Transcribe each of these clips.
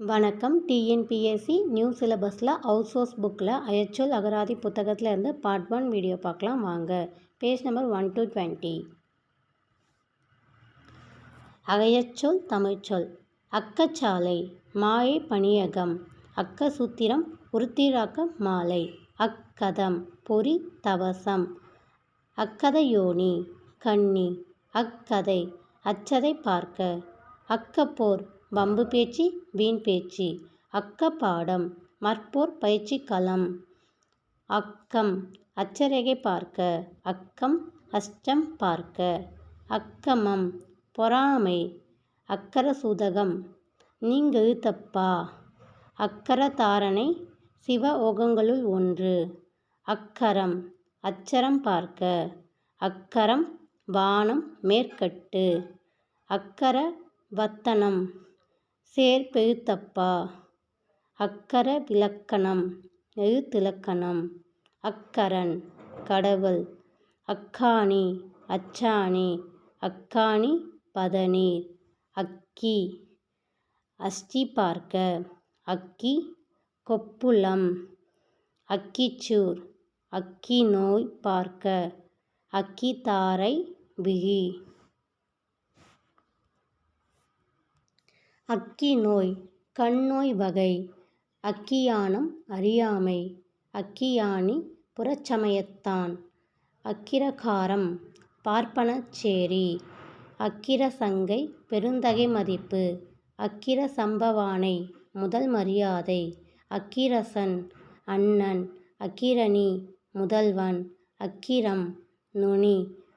வணக்கம். TNPSC new சிலபஸில் out source புக்கில் அயச்சொல் அகராதி புத்தகத்தில் இருந்து பார்ட் ஒன் வீடியோ பார்க்கலாம் வாங்க. Page number one to twenty. அகையச்சொல் தமிழ்ச்சொல். அக்கச்சாலை மாயை பணியகம். அக்க சூத்திரம் உருத்திராக்க மாலை. அக்கதம் பொறி தவசம். அக்கதையோனி கன்னி அக்கதை அச்சதை பார்க்க. அக்கப்போர் வம்பு பேச்சு வீண் பேச்சு. அக்கப்பாடம் மற்போர் பயிற்சி களம். அக்கம் அச்சரேகை பார்க்க. அக்கம் அஷ்டம் பார்க்க. அக்கமம் பொறாமை. அக்கர சூதகம் நீங்கெழுத்தப்பா அக்கர தாரணை சிவ ஓகங்களுள் ஒன்று. அக்கரம் அச்சரம் பார்க்க. அக்கரம் வானம் மேற்கட்டு. அக்கர வத்தனம். சேர்பெழுத்தப்பா. அக்கர விலக்கணம் எழுத்திலக்கணம் அக்கரன் கடவுள் அக்காணி அச்சாணி அக்காணி பதநீர் அக்கி அஸ்தி பார்க்க அக்கி கொப்புளம் அக்கிச்சூர் அக்கி நோய் பார்க்க அக்கி தாரை விழி. அக்கி நோய் கண்ணோய் வகை அக்கியானம் அறியாமை அக்கியானி புறச்சமயத்தான் அக்கிரகாரம் பார்ப்பனச்சேரி அக்கிர சங்கை பெருந்தகை மதிப்பு அக்கிர சம்பவானை முதல் மரியாதை அக்கிரசன் அண்ணன் அக்கிரணி முதல்வன் அக்கிரம் நுனி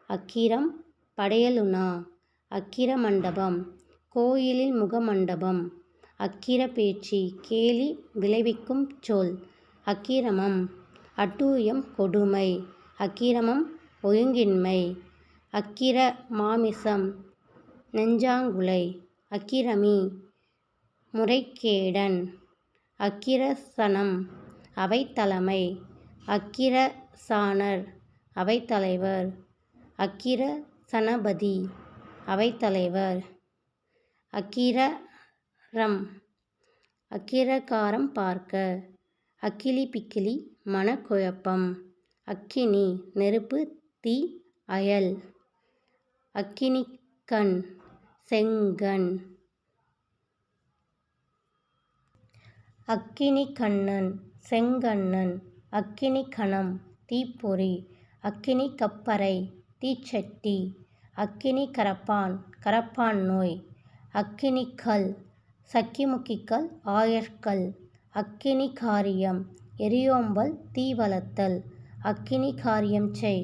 அக்கிரம் படையலுனா அக்கிர மண்டபம் கோயிலில் முகமண்டபம். அக்கிர பேச்சு கேலி விளைவிக்கும் சொல். அக்கிரமம். அட்டூயம் கொடுமை. அக்கிரமம் ஒழுங்கின்மை. அக்கிர மாமிசம். நெஞ்சாங்குலை. அக்கிரமி. முறைகேடன். அக்கிரசனம். அவைத்தலைமை. அக்கிர சாணர் அவைத்தலைவர். அக்கிர அக்கிரம் அக்கிரகாரம் பார்க்க. அக்கிலி பிக்கிலி மனக்குழப்பம். அக்கினி நெருப்பு தீ அயல். அக்கினிக்கண் செங்கண். அக்கினி கண்ணன் செங்கண்ணன். அக்கினி கணம் தீப்பொறி. அக்கினி கப்பறை தீச்சட்டி. அக்கினி கரப்பான் கரப்பான் நோய். அக்கினிக்கல் சக்கிமுக்கிக்கல் ஆயர்கல் அக்கினி காரியம் எரியோம்பல் தீ வளர்த்தல் அக்கினி காரியம் செய்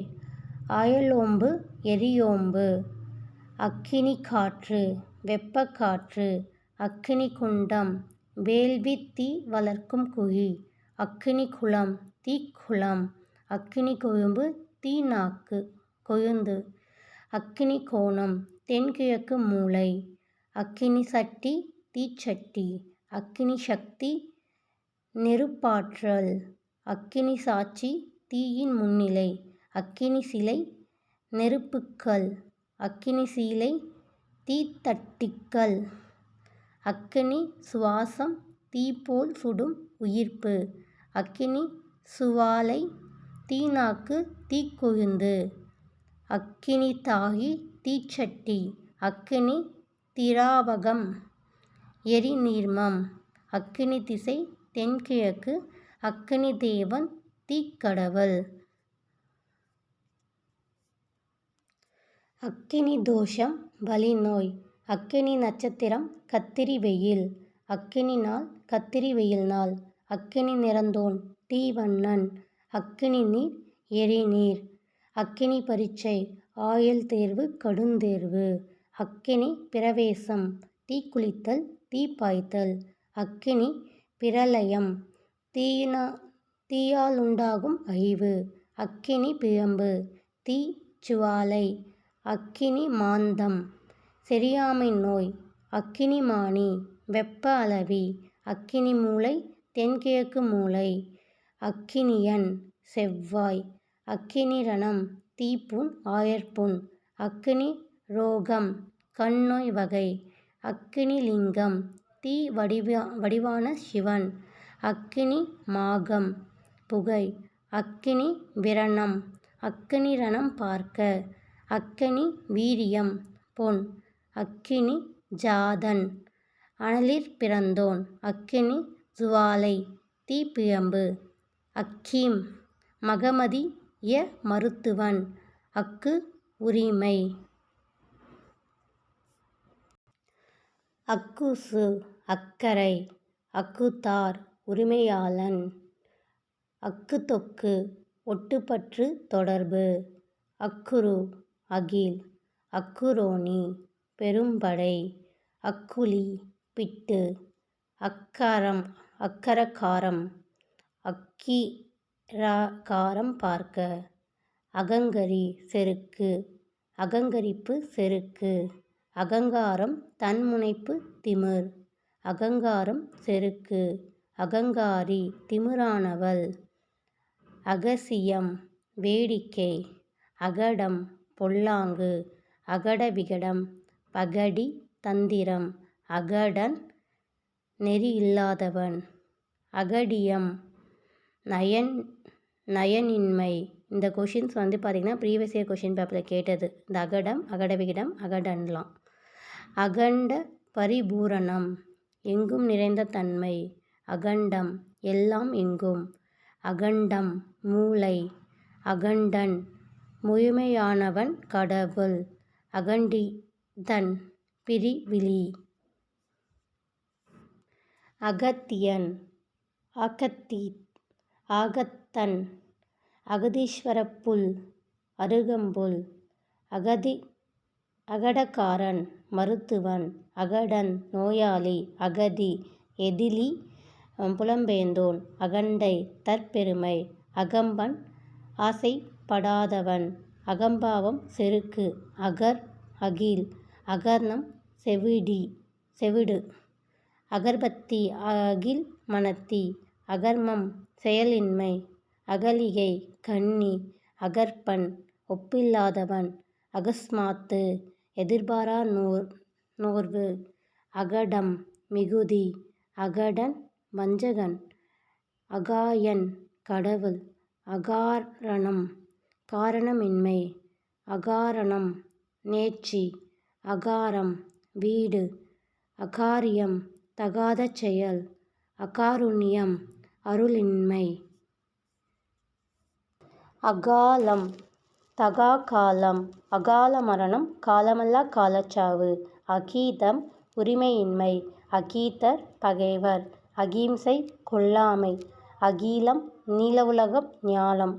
அயலோம்பு எரியோம்பு அக்கினி காற்று வெப்பக்காற்று அக்கினி குண்டம் வேள்வி தீ வளர்க்கும் குழி அக்கினி குளம் தீக்குளம் அக்கினி கொழும்பு தீ நாக்கு கொழுந்து அக்கினி கோணம் தென்கிழக்கு மூளை அக்கினி சட்டி தீச்சட்டி. அக்கினி சக்தி நெருப்பாற்றல். அக்கினி சாட்சி தீயின் முன்னிலை. அக்கினி சிலை நெருப்புக்கள். அக்கினி சீலை தீத்தட்டிக்கள். அக்கினி சுவாசம் தீப்போல் சுடும் உயிர்ப்பு. அக்கினி சுவாலை தீநாக்கு தீக்கொழுந்து அக்கினி தாகி தீச்சட்டி. அக்கினி திராவகம். எரிநீர்மம் அக்கினி திசை தென்கிழக்கு. அக்கினி தேவன் தீக்கடவுள் அக்கினி தோஷம் வலிநோய் அக்கினி நட்சத்திரம் கத்திரி வெயில். அக்கினி நாள் கத்திரி வெயில் நாள். அக்கினி நிறந்தோன் தீவண்ணன். அக்கினி நீர் எரிநீர் அக்கினி பரீட்சை. ஆயுள் தேர்வு கடுந்தேர்வு. அக்கினி பிரவேசம் தீக்குளித்தல் தீப்பாய்த்தல் அக்கினி பிரளயம் தீயினா தீயாலுண்டாகும் அழிவு. அக்கினி பிழம்பு தீ சுவாலை. அக்கினி மாந்தம் செரியாமை நோய். அக்கினி மானி வெப்ப அளவி. அக்கினி மூளை தென்கிழக்கு மூளை. அக்கினியன் செவ்வாய். அக்கினி ரணம் தீப்புண் ஆயர்புண். அக்கினி ரோகம் கண்ணோய் வகை. அக்கினி லிங்கம். தீ வடிவா வடிவான சிவன். அக்கினி மாகம். புகை. அக்கினி விரணம். அக்கினி ரணம் பார்க்க. அக்கினி வீரியம். பொன். அக்கினி ஜாதன். அனலிற் பிறந்தோன். அக்கினி ஜுவாலை. தீப்பிழம்பு அக்கீம். மகமதி ய மருத்துவன். அக்கு உரிமை. அக்குசு அக்கரை அக்குத்தார் உரிமையாளன். அக்குத்தொக்கு ஒட்டுப்பற்று தொடர்பு. அக்குரு அகில். அக்குரோணி பெரும்படை. அக்குழி பிட்டு. அக்காரம் அக்கரக்காரம். அக்கீரகாரம் பார்க்க. அகங்கரி செருக்கு. அகங்கரிப்பு செருக்கு. அகங்காரம் தன்முனைப்பு திமிர். அகங்காரம் செருக்கு. அகங்காரி திமிரானவள். அகசியம் வேடிக்கை. அகடம் பொல்லாங்கு. அகடவிகடம் பகடி தந்திரம். அகடன் நெறி இல்லாதவன் அகடியம் நயன் நயனின்மை. இந்த கொஷின்ஸ் வந்து பார்த்திங்கன்னா ப்ரீவியஸ் இயர் கொஷின் பேப்பரில் கேட்டது. இந்த அகடம் அகடவிகிடம் அகடன்லாம். அகண்ட பரிபூரணம். எங்கும் நிறைந்த தன்மை. அகண்டம் எல்லாம் எங்கும். அகண்டம் மூளை. அகண்டன் முழுமையானவன் கடவுள். அகண்டிதன் பிரிவிழி. அகத்தியன் அகத்தி ஆகத்தன் அகதீஸ்வரப்புல் அருகம்புல். அகதி அகடக்காரன் மருத்துவன் அகடன் நோயாளி அகதி எதிலி புலம்பெயர்ந்தோன் அகண்டை தற்பெருமை அகம்பன் ஆசைப்படாதவன் அகம்பாவம் செருக்கு அகர் அகில் அகர்ணம் செவிடி செவிடு அகர்பத்தி அகில் மனத்தி அகர்மம் செயலின்மை அகலிகை கன்னி அகற்பன் ஒப்பில்லாதவன் அகஸ்மாத்து எதிர்பாரா நோர் நோர்வு? அகடம் மிகுதி. அகடன் வஞ்சகன். அகாயன் கடவுள். அகாரணம் காரணமின்மை. அகாரணம் நேர்ச்சி. அகாரம் வீடு. அகாரியம் தகாத செயல். அகாருண்யம் அருளின்மை. அகாலம் தகா காலம் அகால மரணம் காலமல்லா காலச்சாவு. அகீதம் உரிமையின்மை. அகீதர் பகைவர். அகிம்சை கொல்லாமை அகிலம் நீல உலகம் ஞாலம்.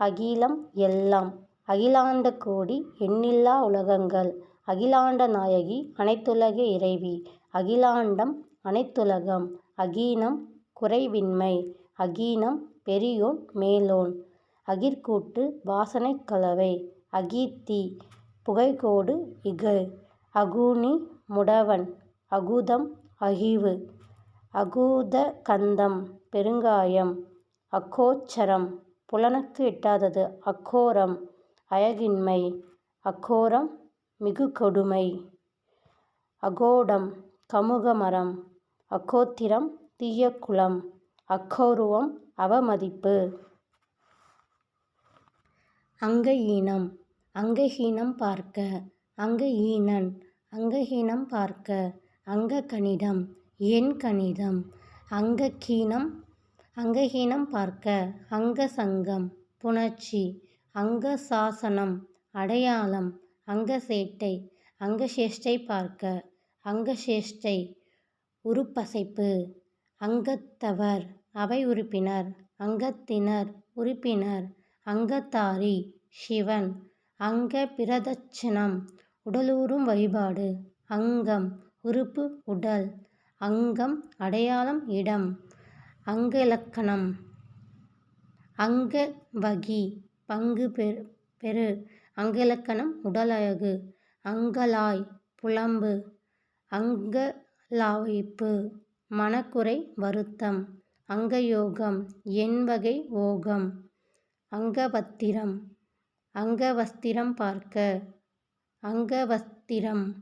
அகிலம் எல்லாம். அகிலாண்ட கோடி எண்ணில்லா உலகங்கள். அகிலாண்ட நாயகி அனைத்துலக இறைவி. அகிலாண்டம் அனைத்துலகம். அகீனம் குறைவின்மை. அகீனம் பெரியோன் மேலோன். அகிர்கூட்டு வாசனைக் கலவை. அகீர்த்தி புகைக்கோடு இகு. அகூனி முடவன். அகுதம் அகிவு. அகூதகந்தம் பெருங்காயம். அகோச்சரம் புலனுக்கு எட்டாதது அக்கோரம் அயகின்மை அக்கோரம் மிகு கொடுமை. அகோடம் கமுகமரம் அகோத்திரம் தீய குலம். அவமதிப்பு. அங்கஹீனம். அங்கஹீனம் பார்க்க. அங்கஹீனன். அங்கஹீனம் பார்க்க. அங்ககணிதம். என் கணிதம் அங்ககீனம். அங்கஹீனம் பார்க்க. அங்கசங்கம். புணர்ச்சி. அங்கசாசனம். அடையாளம். அங்கசேட்டை. அங்கசேஷ்டை பார்க்க. அங்கசேஷ்டை. உருப்பசைப்பு. அங்கத்தவர். அவை உறுப்பினர். அங்கத்தினர். உறுப்பினர். அங்கத்தாரி சிவன். அங்க பிரதட்சணம் உடலூறும் வழிபாடு. அங்கம் உறுப்பு உடல். அங்கம் அடையாளம் இடம். அங்கலக்கணம் அங்க வகி பங்கு பெரு. பெரு அங்கலக்கணம் உடலழகு அங்கலாய் புலம்பு. அங்கலாய்ப்பு மனக்குறை வருத்தம். அங்கயோகம் எண்வகை ஓகம். அங்கவத்திரம் அங்கவஸ்திரம் பார்க்க. அங்கவஸ்திரம்.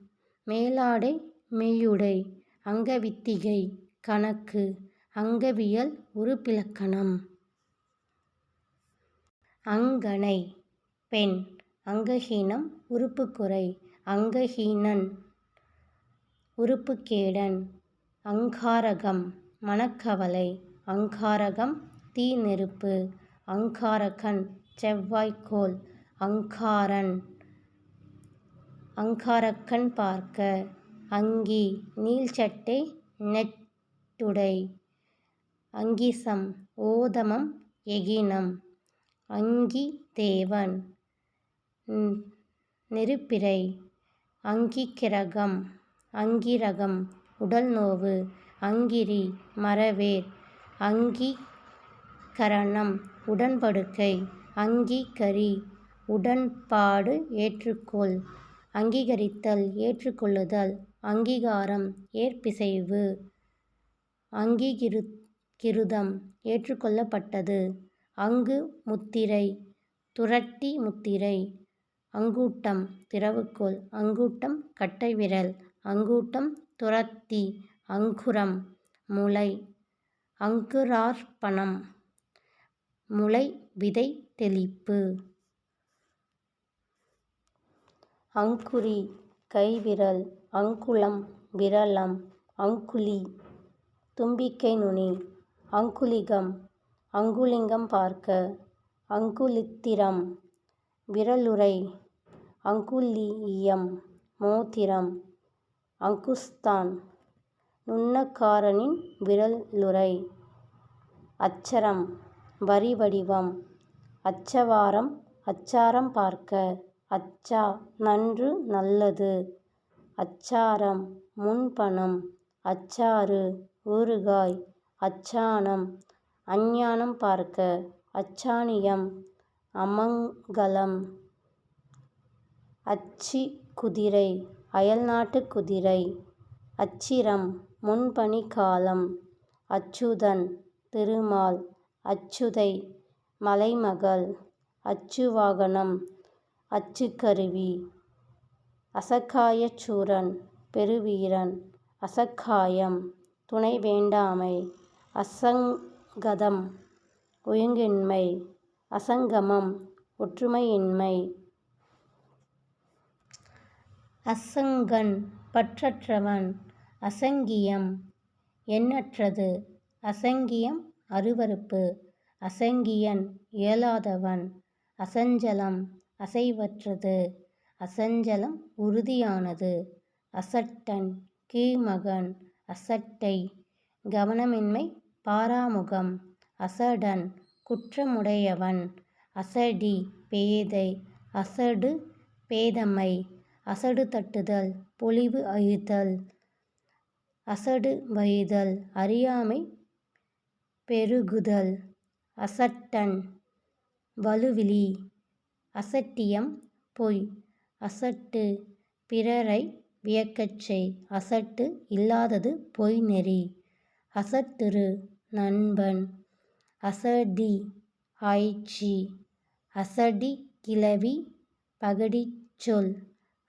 மேலாடை மெய்யுடை அங்கவித்திகை. கணக்கு. அங்கவியல் உறுப்பிலக்கணம் அங்கனை பெண். அங்கஹீனம் உறுப்புக்குறை. அங்கஹீனன். உறுப்புக்கேடன். அங்காரகம். மனக்கவலை. அங்காரகம் தீ நெருப்பு. அங்காரகன் செவ்வாய்க்கோள் அங்காரன் அங்காரக்கண் பார்க்க. அங்கி நீள்சட்டை நெட்டுடை. அங்கிசம் ஓதமம் எகினம். அங்கி தேவன் நெருப்பிரை அங்கிக்கிரகம் அங்கிரகம் உடல்நோவு அங்கிரி மரவேர் அங்கீகரணம் உடன்படுக்கை. அங்கீகரி. உடன்பாடு ஏற்றுக்கொள். அங்கீகரித்தல் ஏற்றுக்கொள்ளுதல். அங்கீகாரம் ஏற்பிசைவு. அங்கீகிருதம் ஏற்றுக்கொள்ளப்பட்டது. அங்கு முத்திரை. துரட்டி முத்திரை. அங்கூட்டம் திறவுகோல். அங்கூட்டம் கட்டைவிரல். அங்கூட்டம் துரத்தி. அங்குரம் முளை. அங்குரார்ப்பணம் முளை விதை தெளிப்பு. அங்குரி கைவிரல் அங்குளம் விரலம் அங்குலி தும்பிக்கை நுனி அங்குலிகம் அங்குலிங்கம் பார்க்க அங்குலித்திரம் விரலுரை அங்குலீயம் மோதிரம் அங்குஸ்தான் நுண்ணக்காரனின் விரலுரை அச்சரம் வரி வடிவம். அச்சவாரம் அச்சாரம் பார்க்க. அச்சா நன்று நல்லது. அச்சாரம் முன்பணம். அச்சாறு ஊறுகாய். அச்சாணம் அஞ்ஞானம் பார்க்க. அச்சாணியம் அமங்கலம். அச்சி குதிரை. அயல்நாட்டு குதிரை. அச்சிரம் முன்பணி காலம். அச்சுதன் திருமால். அச்சுதை மலைமகள் அச்சுவாகனம் அச்சுக்கருவி அசக்காயச்சூரன் பெருவீரன் அசக்காயம் துணை வேண்டாமை அசங்கதம் ஒழுங்கின்மை அசங்கமம் ஒற்றுமையின்மை. அசங்கன் பற்றற்றவன் அசங்கியம் எண்ணற்றது அசங்கியம் அருவருப்பு. அசங்கியன் இயலாதவன். அசஞ்சலம் அசைவற்றது. அசஞ்சலம் உறுதியானது. அசட்டன் கீழ்மகன். அசட்டை கவனமின்மை பாராமுகம். அசடன் குற்றமுடையவன். அசடி பேதை. அசடு பேதமை அசடு தட்டுதல் பொலிவு அழித்தல். அசடு வழிதல் அறியாமை பெருகுதல் அசட்டன் வலுவிலி அசட்டியம் பொய் அசட்டு பிறரை வியக்கச் செய் அசட்டு இல்லாதது பொய் நெறி அசட்டுரு நண்பன் அசடி ஆய்ச்சி அசடி கிளவி பகடிச்சொல்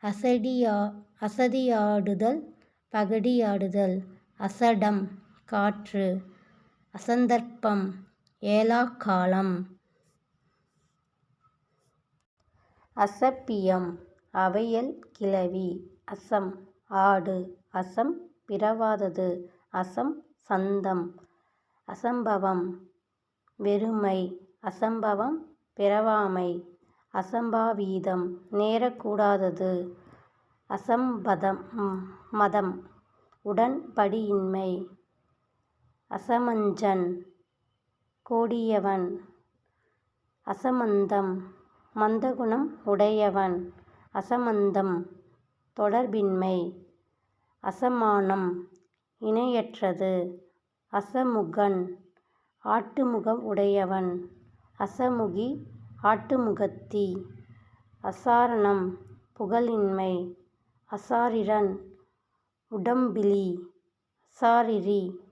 அசடியா அசதியாடுதல் பகடியாடுதல் அசடம் காற்று. அசந்தர்ப்பம் ஏலாக்காலம். அசப்பியம் அவையல் கிளவி. அசம் ஆடு. அசம் பிறவாதது. அசம் சந்தம். அசம்பவம் வெறுமை. அசம்பவம் பிறவாமை. அசம்பாவீதம் நேரக்கூடாதது. அசம்பதம் மதம். உடன்படியின்மை. அசமஞ்சன் கோடியவன். அசமந்தம் மந்தகுணம் உடையவன். அசமந்தம் தொடர்பின்மை. அசமானம் இணையற்றது. அசமுகன் ஆட்டுமுகம் உடையவன். அசமுகி ஆட்டுமுகத்தி. அசாரணம் புகழின்மை. அசாரிரன் உடம்பிலி. அசாரிரி.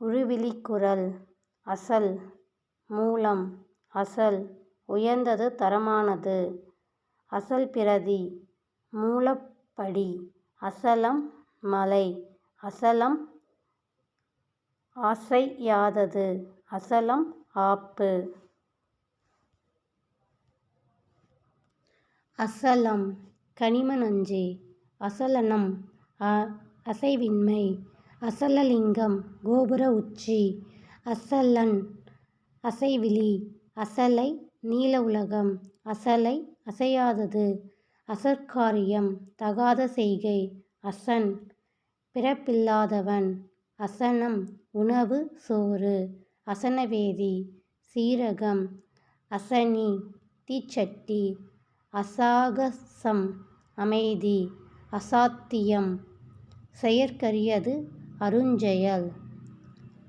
உழுவிழிக்குரல் அசல். மூலம். அசல். உயர்ந்தது தரமானது. அசல் பிரதி. மூலப்படி. அசலம் மலை. அசலம் அசையாதது அசலம் ஆப்பு. அசலம். கனிம நஞ்சு. அசலனம். அசைவின்மை. அசலலிங்கம் கோபுர உச்சி அசலன் அசைவிழி அசலை நீல உலகம் அசலை அசையாதது அசற்காரியம் தகாத செய்கை அசன் பிறப்பில்லாதவன் அசனம் உணவு சோறு அசனவேதி சீரகம் அசனி தீச்சட்டி அசாகசம் அமைதி அசாத்தியம் செயற்கரியது அருஞ்செயல்.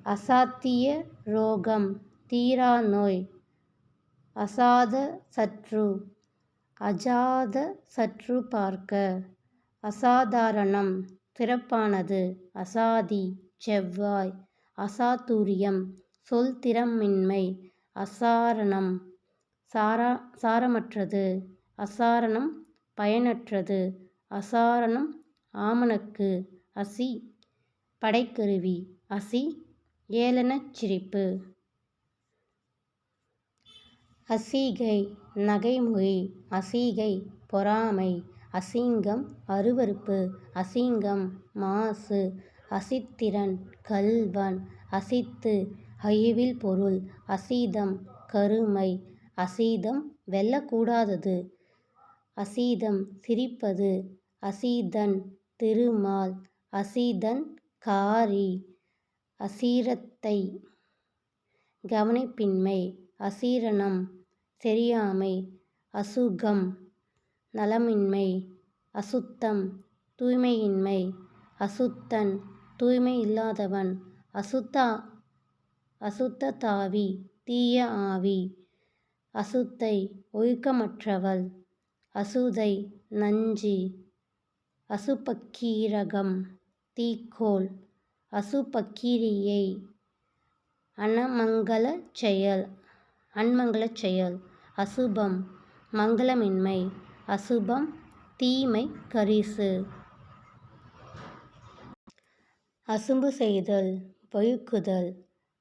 அசாத்திய ரோகம் தீரா நோய். அசாத சற்று அஜாத சற்று பார்க்க. அசாதாரணம் சிறப்பானது அசாதி செவ்வாய். அசாத்துரியம் சொல் திறமின்மை. அசாரணம் சாரா சாரமற்றது. அசாரணம் பயனற்றது. அசாரணம் ஆமணக்கு அசி படைக்கருவி அசி ஏளனச் சிரிப்பு. அசீகை நகைமொழி அசீகை பொறாமை அசிங்கம் அருவருப்பு அசிங்கம் மாசு அசித்திரன் கள்வன் அசித்து அழிவில் பொருள் அசீதம் கருமை அசீதம் வெல்லக்கூடாதது அசீதம் சிரிப்பது அசீதன் திருமால் அசீதன் காரி அசீரத்தை கவனிப்பின்மை அசீரணம் தெரியாமை அசுகம் நலமின்மை அசுத்தம் தூய்மையின்மை அசுத்தன் தூய்மை இல்லாதவன் அசுத்தா அசுத்த தாவி தீய ஆவி அசுத்தை ஒழுக்கமற்றவள் அசுதை நஞ்சி அசுபக்கீரகம் தீக்கோள் அசுபக்கீரியை அனமங்கலச் செயல் அன்மங்கலச் செயல் அசுபம் மங்களமின்மை அசுபம் தீமை கரிசு. அசும்பு செய்தல் வழுக்குதல்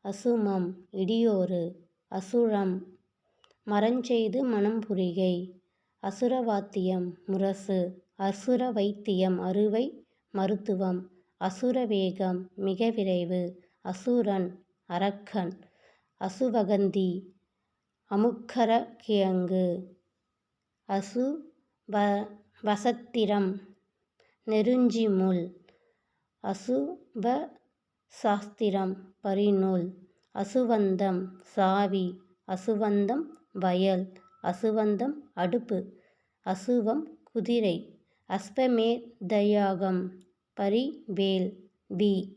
அசுமம் இடியோறு அசுரம் மரஞ்செய்து மணம்புரிகை அசுரவாத்தியம் முரசு அசுர வைத்தியம் அறுவை மருத்துவம் அசுர வேகம் மிக விரைவு. அசுரன் அரக்கன் அசுவகந்தி அமுக்கர கிழங்கு. அசு வ வசத்திரம் நெருஞ்சிமுள் அசுவ சாஸ்திரம் பரிநூல். அசுவந்தம் சாவி. அசுவந்தம் வயல். அசுவந்தம் அடுப்பு. அசுவம் குதிரை. அஸ்வமேதயாகம் பரிவேல் வி.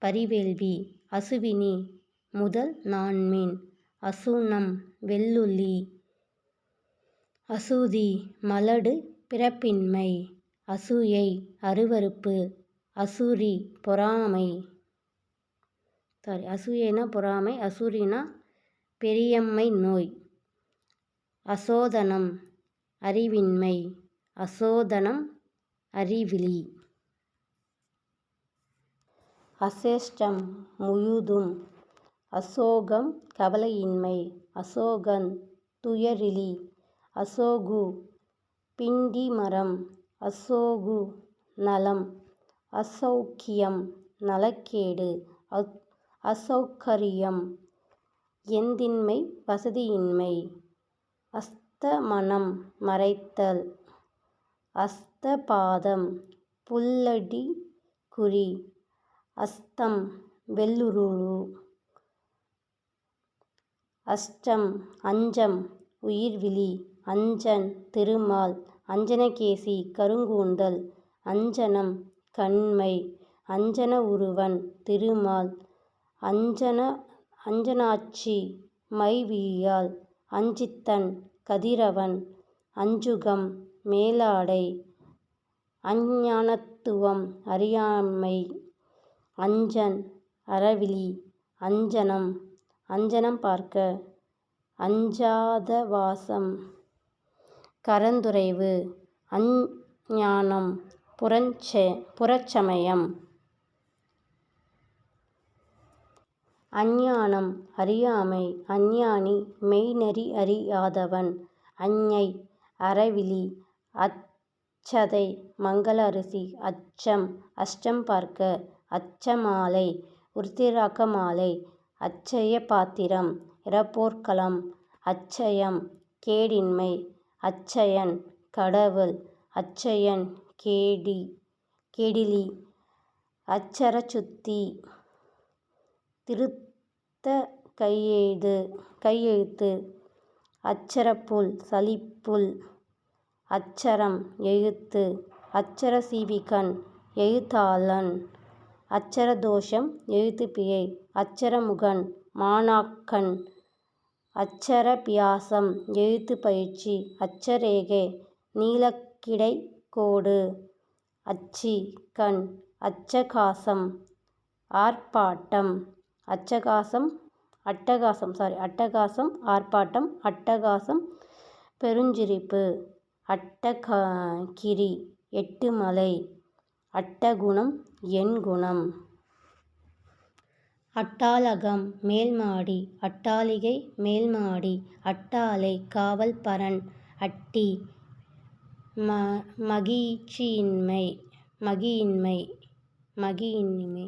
பரிவேல்வி அசுவினி. முதல் நான்மீன். அசுனம் வெள்ளுள்ளி அசூதி மலடு பிறப்பின்மை. அசூயை அருவருப்பு. அசூரி பொறாமை. சாரி அசூயைனா பொறாமை அசூரினா பெரியம்மை நோய். அசோதனம் அறிவின்மை. அசோதனம் அறிவிலி. அசேஷ்டம் முழுதும் அசோகம் கவலையின்மை அசோகன் துயரிலி அசோகு பிண்டி மரம் அசோகு நலம் அசௌக்கியம் நலக்கேடு அசௌகரியம் எந்தின்மை வசதியின்மை அஸ்தமனம் மறைத்தல் அஸ்தபாதம் புல்லடி குறி அஸ்தம் வெள்ளுருளு. அஷ்டம் அஞ்சம் உயிர்விழி. அஞ்சன் திருமால். அஞ்சனகேசி கருங்கூந்தல். அஞ்சனம் கண்மை. அஞ்சன உருவன் திருமால். அஞ்சன அஞ்சனாட்சி மைவியால். அஞ்சித்தன் கதிரவன். அஞ்சுகம் மேலாடை. அஞ்ஞானத்துவம் அறியாமை. அஞ்சன் அறவிழி அஞ்சனம் அஞ்சனம் பார்க்க அஞ்சாத வாசம் கரந்துறைவு அஞ்ஞானம் புறஞ்செ புறச்சமயம். அஞ்ஞானம் அறியாமை அஞ்ஞானி மெய்நெறி அறியாதவன் அஞ்ஞை அறவிழி அச்சதை மங்கள அரிசி அச்சம் அஷ்டம் பார்க்க அச்சமாலை உருத்திராக்க மாலை அச்சய பாத்திரம் இறப்போர்க்களம் அச்சயம் கேடின்மை அட்சயன் கடவுள் அச்சயன் கேடி கெடிலி அச்சர சுத்தி திருத்த கையெழு கையெழுத்து அச்சரப்புல் சலிப்புல் அச்சரம் எழுத்து அச்சர சீவிகன் எழுத்தாளன் அச்சர தோஷம் எழுத்துப்பிழை. அச்சரமுகன் மாணாக்கன். அச்சர பியாசம் எழுத்து பயிற்சி அட்சரேகை நீலக்கிடை கோடு அச்சி கண் அச்சகாசம். ஆர்ப்பாட்டம் அச்சகாசம் அட்டகாசம் சாரி அட்டகாசம் ஆர்ப்பாட்டம் அட்டகாசம் பெருஞ்சிரிப்பு. அட்டகிரி எட்டு மலை அட்டகுணம் எண்குணம் அட்டாளகம் மேல்மாடி அட்டாளிகை மேல்மாடி அட்டாளை காவல்பரண் அட்டி ம மகிழ்ச்சியின்மை மகியின்மை மகியின்மை.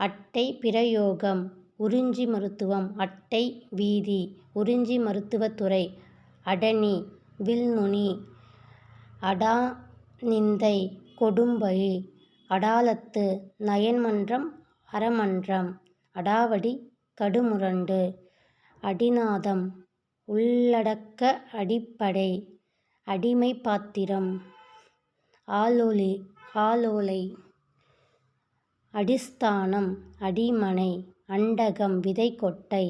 அட்டை பிரயோகம் உறிஞ்சி மருத்துவம் அட்டை வீதி உறிஞ்சி மருத்துவத்துறை அடனி வில்நுனி அடாநிந்தை கொடும்பழி அடாலத்து நயன்மன்றம் அறமன்றம் அடாவடி கடுமுரண்டு அடிநாதம் உள்ளடக்க அடிப்படை அடிமை பாத்திரம் ஆலோலி ஆலோலை அடிஸ்தானம் அடிமனை அண்டகம் விதைக்கொட்டை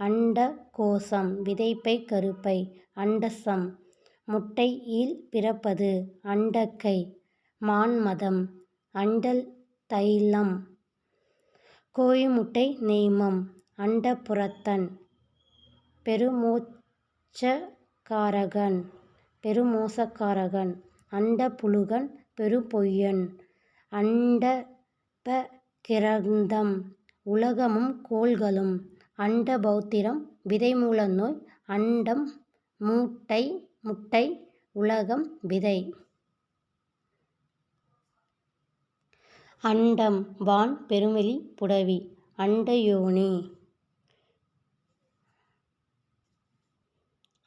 அண்ட கோசம் விதைப்பை கருப்பை அண்டசம் முட்டை ஈல் பிறப்பது அண்டக்கை மான்மதம் அண்டல் தைலம் கோழிமுட்டை நெய்மம் அண்டபுரத்தன் பெருமோட்சகாரகன் பெருமோசக்காரகன் அண்டப்புழுகன் பெரும்பொய்யன் அண்டபகிரந்தம் உலகமும் கோள்களும் அண்டபௌத்திரம் விதைமூல நோய் அண்டம் மூட்டை முட்டை உலகம் விதை. அண்டம் வான் பெருவெளி புடவி அண்டயோனி.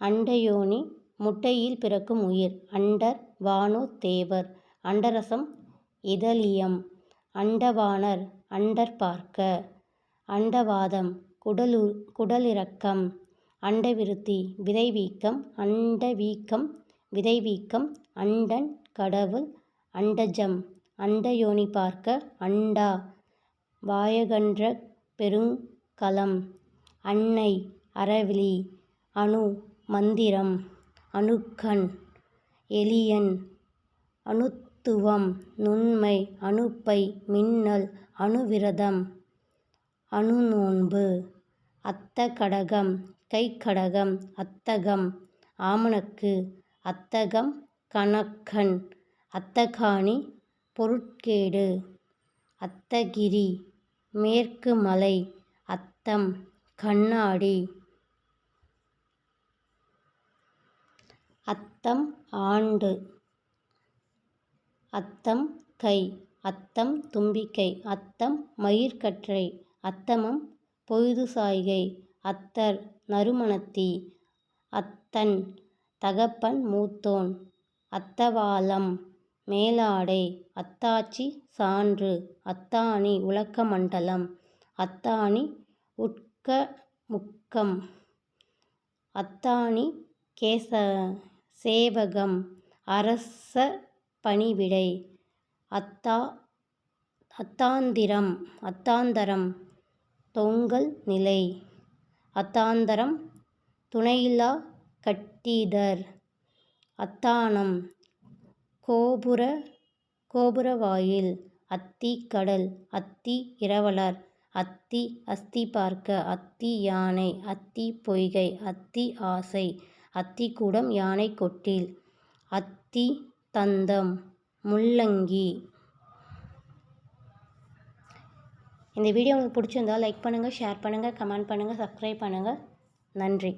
அண்டயோனி முட்டையில் பிறக்கும் உயிர் அண்டர் வானோ தேவர் அண்டரசம் இதழியம் அண்டவாணர் அண்டர் பார்க்க அண்டவாதம் குடலு குடலிறக்கம் அண்டவிருத்தி விதைவீக்கம் அண்டவீக்கம் விதைவீக்கம் அண்டன் கடவுள் அண்டஜம். அண்டயோனி பார்க்க அண்டா வாயகன்ற பெருங்கலம் அன்னை அறவிலி அணு மந்திரம் அணுக்கண் எலியன் அணுத்துவம் நுண்மை அணுப்பை மின்னல் அணுவிரதம் அணுநோன்பு அத்தகடகம் கைக்கடகம் அத்தகம் ஆமணக்கு அத்தகம் கணக்கன் அத்தகாணி பொருட்கேடு. அத்தகிரி மேற்கு மலை அத்தம் கண்ணாடி. அத்தம் ஆண்டு. அத்தம் கை. அத்தம் தும்பிக்கை. அத்தம் மயிர்கற்றை. அத்தமம் பொழுதுசாய்கை. அத்தர் நறுமணத்தி. அத்தன் தகப்பன் மூத்தோன். அத்தவாலம் மேலாடை அத்தாச்சி சான்று அத்தாணி உலக்கமண்டலம் அத்தாணி உட்கமுக்கம் அத்தாணி கேச சேவகம் அரச பணிவிடை அத்தா அத்தாந்திரம் அத்தாந்தரம் தொங்கல் நிலை அத்தாந்தரம் துணையில்லா கட்டிதர் அத்தானம் கோபுர கோபுரவாயில் அத்தி கடல் அத்தி இரவலர் அத்தி அஸ்தி பார்க்க அத்தி யானை அத்தி பொய்கை அத்தி ஆசை அத்திக்கூடம் யானை கொட்டில் அத்தி தந்தம் முள்ளங்கி. இந்த வீடியோ உங்களுக்கு பிடிச்சிருந்தா லைக் பண்ணுங்கள் ஷேர் பண்ணுங்கள் கமெண்ட் பண்ணுங்கள் சப்ஸ்கிரைப் பண்ணுங்கள் நன்றி.